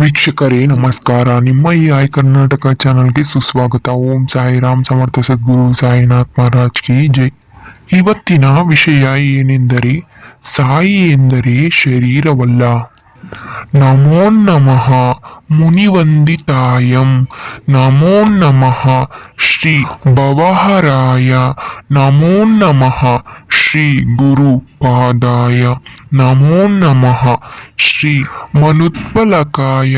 ವೀಕ್ಷಕರೇ, ನಮಸ್ಕಾರ. ನಿಮ್ಮ ಈ ಐ ಕರ್ನಾಟಕ ಚಾನಲ್ಗೆ ಸುಸ್ವಾಗತ. ಓಂ ಸಾಯಿ ರಾಮ್ ಸಮರ್ಥ ಸದ್ಗುರು, ಸಾಯಿನಾಥ್ ಮಹಾರಾಜ್ ಕಿ ಜೈ. ಇವತ್ತಿನ ವಿಷಯ ಏನೆಂದರೆ, ಸಾಯಿ ಎಂದರೆ ಶರೀರವಲ್ಲ. ನಮೋ ನಮಃ ಮುನಿವಂದಿತಾಯಂ. ನಮೋ ನಮಃ ಶ್ರೀ ಭವಹರಾಯ. ನಮೋ ನಮಃ ಶ್ರೀ ಗುರು ಪಾದಾಯ ನಮೋ ನಮಃ. ಶ್ರೀ ಮನುತ್ಪಲಕಾಯ.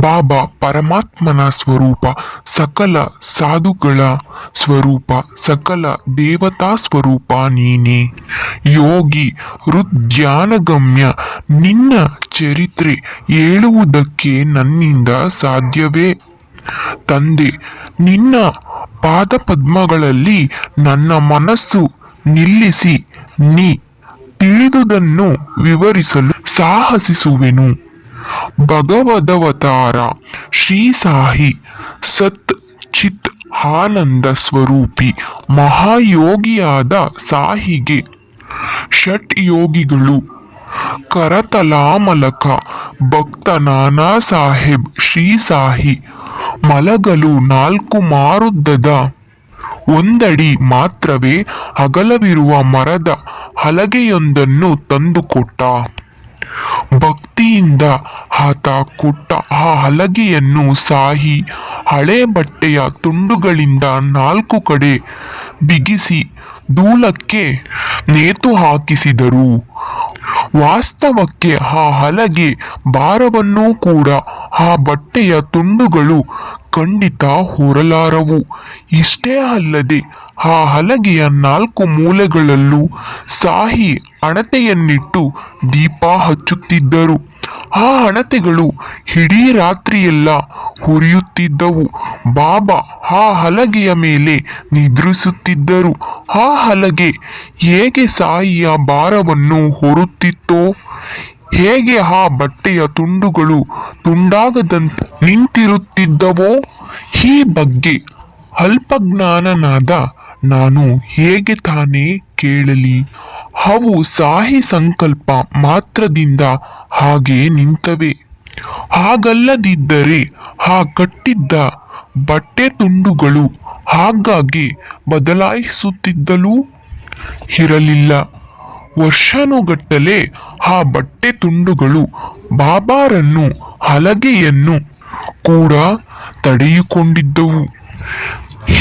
ಬಾಬಾ ಪರಮಾತ್ಮನ ಸ್ವರೂಪ ಸಕಲ ಸಾಧುಗಳ ಸ್ವರೂಪ, ಸಕಲ ದೇವತಾ ಸ್ವರೂಪ ನೀನೆ. ಯೋಗಿ ಹೃದ್ಯಾನಗಮ್ಯ, ನಿನ್ನ ಚರಿತ್ರೆ ಹೇಳುವುದಕ್ಕೆ ನನ್ನಿಂದ ಸಾಧ್ಯವೇ? ತಂದೆ, ನಿನ್ನ ಪಾದಪದ್ಮಗಳಲ್ಲಿ ನನ್ನ ಮನಸ್ಸು ನಿಲ್ಲಿಸಿ, ನೀ ತಿಳಿದುದನ್ನು ವಿವರಿಸಲು ಸಾಹಸಿಸುವೆನು. ಭಗವದವತಾರ ಶ್ರೀ ಸಾಹಿ ಸತ್ ಚಿತ್ ಆನಂದ ಸ್ವರೂಪಿ ಮಹಾಯೋಗಿಯಾದ ಸಾಹಿಗೆ ಷಟ್ ಯೋಗಿಗಳು ಕರತಲಾಮಲಕ ಭಕ್ತ ನಾನಾ ಸಾಹೇಬ್ ಶ್ರೀ ಸಾಹಿ ಮಲಗಲು ನಾಲ್ಕು ಮಾರುದ್ದದ ಒಂದಡಿ ಮಾತ್ರವೇ ಅಗಲವಿರುವ ಮರದ ಹಲಗೆಯೊಂದನ್ನು ತಂದುಕೊಟ್ಟ. ಭಕ್ತಿಯಿಂದ ಆತ ಕೊಟ್ಟ ಆ ಹಲಗೆಯನ್ನು ಸಾಹಿ ಹಳೆ ಬಟ್ಟೆಯ ತುಂಡುಗಳಿಂದ ನಾಲ್ಕು ಕಡೆ ಬಿಗಿಸಿ ದೂಲಕ್ಕೆ ನೇತು ಹಾಕಿಸಿದರು. ವಾಸ್ತವಕ್ಕೆ ಆ ಹಲಗೆ ಭಾರವನ್ನೂ ಕೂಡ ಆ ಬಟ್ಟೆಯ ತುಂಡುಗಳು ಖಂಡಿತ ಹೊರಲಾರವು. ಇಷ್ಟೇ ಅಲ್ಲದೆ ಆ ಹಲಗೆಯ ನಾಲ್ಕು ಮೂಲೆಗಳಲ್ಲೂ ಸಾಹಿ ಅಣತೆಯನ್ನಿಟ್ಟು ದೀಪ ಹಚ್ಚುತ್ತಿದ್ದರು. ಆ ಅಣತೆಗಳು ಇಡೀ ರಾತ್ರಿಯೆಲ್ಲ ಹುರಿಯುತ್ತಿದ್ದವು. ಬಾಬಾ ಆ ಹಲಗೆಯ ಮೇಲೆ ನಿದ್ರಿಸುತ್ತಿದ್ದರು. ಆ ಹಲಗೆ ಹೇಗೆ ಸಾಯಿಯ ಭಾರವನ್ನು ಹೊರುತ್ತಿತ್ತೋ? ಹೇಗೆ ಆ ಬಟ್ಟೆಯ ತುಂಡುಗಳು ತುಂಡಾಗದಂತೆ ನಿಂತಿರುತ್ತಿದ್ದವೋ ಈ ಬಗ್ಗೆ ಅಲ್ಪಜ್ಞಾನನಾದ ನಾನು ಹೇಗೆ ತಾನೇ ಕೇಳಲಿ? ಅವು ಸಾಹಿ ಸಂಕಲ್ಪ ಮಾತ್ರದಿಂದ ಹಾಗೆ ನಿಂತವೆ. ಹಾಗಲ್ಲದಿದ್ದರೆ ಆ ಕಟ್ಟಿದ್ದ ಬಟ್ಟೆ ತುಂಡುಗಳು ಹಾಗಾಗಿ ಬದಲಾಯಿಸುತ್ತಿದ್ದಲೂ ಇರಲಿಲ್ಲ. ವರ್ಷಾನುಗಟ್ಟಲೆ ಆ ಬಟ್ಟೆ ತುಂಡುಗಳು ಬಾಬಾರನ್ನು ಹಲಗೆಯನ್ನು ಕೂಡ ತಡೆಯಿಕೊಂಡಿದ್ದವು.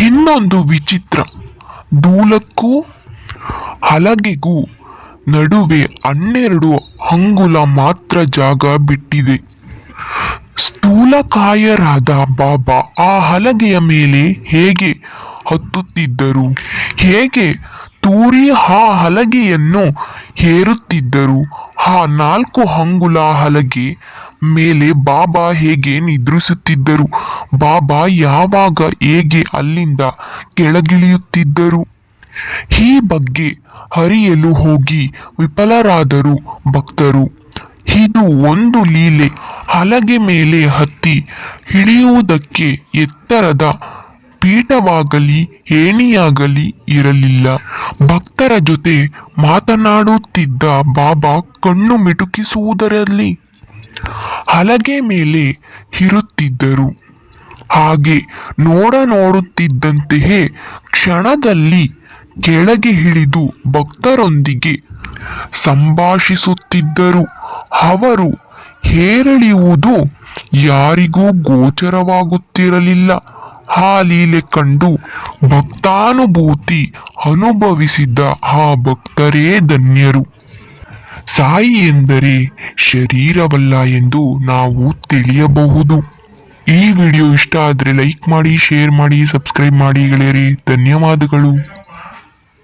ಇನ್ನೊಂದು ವಿಚಿತ್ರ, ದೂಲಕ್ಕೂ ಹಲಗೆಗೂ ನಡುವೆ ಹನ್ನೆರಡು ಅಂಗುಲ ಮಾತ್ರ ಜಾಗ ಬಿಟ್ಟಿದೆ. ಸ್ಥೂಲಕಾಯರಾದ ಬಾಬಾ ಆ ಹಲಗೆಯ ಮೇಲೆ ಹೇಗೆ ಹತ್ತುತ್ತಿದ್ದರು? ಹೇಗೆ ತೂರಿ ಆ ಹಲಗೆಯನ್ನು ಹೇರುತ್ತಿದ್ದರು. ಆ ನಾಲ್ಕು ಅಂಗುಲ ಹಲಗೆ ಮೇಲೆ ಬಾಬಾ ಹೇಗೆ ನಿದ್ರಿಸುತ್ತಿದ್ದರು? ಬಾಬಾ ಯಾವಾಗ ಹೇಗೆ ಅಲ್ಲಿಂದ ಕೆಳಗಿಳಿಯುತ್ತಿದ್ದರು? ಈ ಬಗ್ಗೆ ಹರಿಯಲು ಹೋಗಿ ವಿಫಲರಾದರು ಭಕ್ತರು. ಇದು ಒಂದು ಲೀಲೆ. ಹಲಗೆ ಮೇಲೆ ಹತ್ತಿ ಇಳಿಯುವುದಕ್ಕೆ ಎತ್ತರದ ಪೀಠವಾಗಲಿ ಏಣಿಯಾಗಲಿ ಇರಲಿಲ್ಲ. ಭಕ್ತರ ಜೊತೆ ಮಾತನಾಡುತ್ತಿದ್ದ ಬಾಬಾ ಕಣ್ಣು ಮಿಟುಕಿಸುವುದರಲ್ಲಿ ಹಲಗೆ ಮೇಲೆ ಇರುತ್ತಿದ್ದರು ಹಾಗೆ ನೋಡ ನೋಡುತ್ತಿದ್ದಂತೆಯೇ ಕ್ಷಣದಲ್ಲಿ ಕೆಳಗೆ ಇಳಿದು ಭಕ್ತರೊಂದಿಗೆ ಸಂಭಾಷಿಸುತ್ತಿದ್ದರು. ಅವರು ಹೇರಳಿಯುವುದು ಯಾರಿಗೂ ಗೋಚರವಾಗುತ್ತಿರಲಿಲ್ಲ. ಆ ಲೀಲೆ ಕಂಡು ಭಕ್ತಾನುಭೂತಿ ಅನುಭವಿಸಿದ ಆ ಭಕ್ತರೇ ಧನ್ಯರು. ಸಾಯಿ ಎಂದರೆ ಶರೀರವಲ್ಲ ಎಂದು ನಾವು ತಿಳಿಯಬಹುದು. ಈ ವಿಡಿಯೋ ಇಷ್ಟ ಆದರೆ ಲೈಕ್ ಮಾಡಿ ಶೇರ್ ಮಾಡಿ ಸಬ್ಸ್ಕ್ರೈಬ್ ಮಾಡಿ, ಗೆಳೆಯರಿ. ಧನ್ಯವಾದಗಳು.